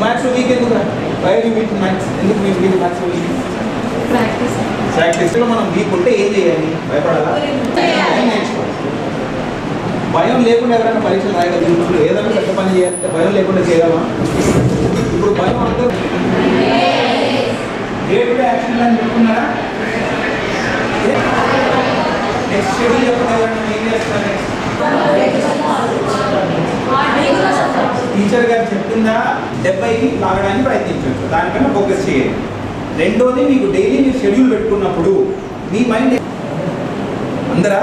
Maths weak ఎందుకు maths weak మనం weak ఏం చేయాలి భయం లేకుండా ఎవరైనా పరీక్షలు రాయగలుగుతారు ఏదైనా పెద్ద పని చేయాలంటే భయం లేకుండా చేయగలమా ఇప్పుడు భయం అంటే ఏ యాక్షన్ అని టీచర్ గారు చెప్పిందా? డెబ్బైకి లాగడానికి ప్రయత్నించవచ్చు. దానికన్నా ఫోకస్ చేయండి. రెండోది మీకు డైలీ మీరు షెడ్యూల్ పెట్టుకున్నప్పుడు మీ మైండ్ అందరా?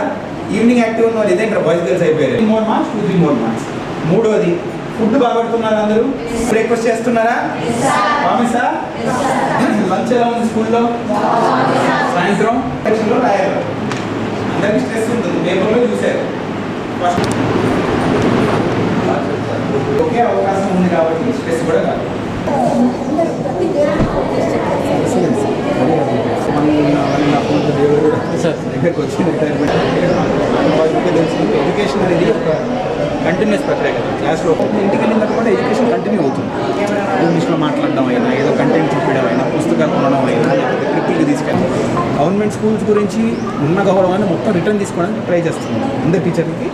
ఈవినింగ్ యాక్టివ్ ఉన్న వాళ్ళు ఇదేంటారు బాయ్స్ గర్ల్స్ అయిపోయారు. More marks two three more marks మూడోది ఫుడ్ బాగా పెడుతున్నారా అందరూ? బ్రేక్ఫాస్ట్ చేస్తున్నారా? ప్రామిసా? లంచ్ ఎలా ఉంది స్కూల్లో? సాయంత్రం? రాయాలి. అందరికీ స్ట్రెస్ ఉంటుంది. పేపర్లో చూశారు. ఫస్ట్ ఒకే అవకాశం ఉంది కాబట్టి స్ట్రెస్ కూడా కాదు. దగ్గరకు వచ్చి రిటైర్మెంట్ ఎడ్యుకేషన్ అనేది ఒక కంటిన్యూస్ ప్రక్రియ కదా. క్లాస్లో ఇంటికి వెళ్ళిన కూడా ఎడ్యుకేషన్ కంటిన్యూ అవుతుంది. గవర్నమెంట్ స్కూల్స్ గురించి ఉన్న గౌరవాన్ని మొత్తం రిటర్న్ తీసుకోవడానికి ట్రై చేస్తుంది అందరు టీచర్లకి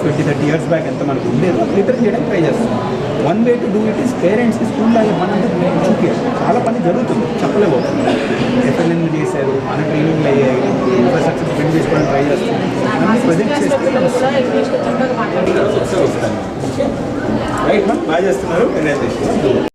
ట్వంటీ థర్టీ ఇయర్స్ బ్యాక్ ఎంత మనకు ఉండేదో రిటర్న్ చేయడానికి ట్రై చేస్తాం one way to do it is parents స్కూల్లో అంతా చూపించారు చాలా పని జరుగుతుంది చెప్పలేకపోతుంది ఎఫ్ఎల్ఎన్ చేశారు మన ట్రైనింగ్లు అయ్యాయి ఇన్ఫ్రాస్ట్రక్చర్ బిల్డ్ చేసుకోవడానికి ట్రై చేస్తాం అన్ని ప్రజెంట్ చేస్తే రైట్ బాగా చేస్తున్నారు.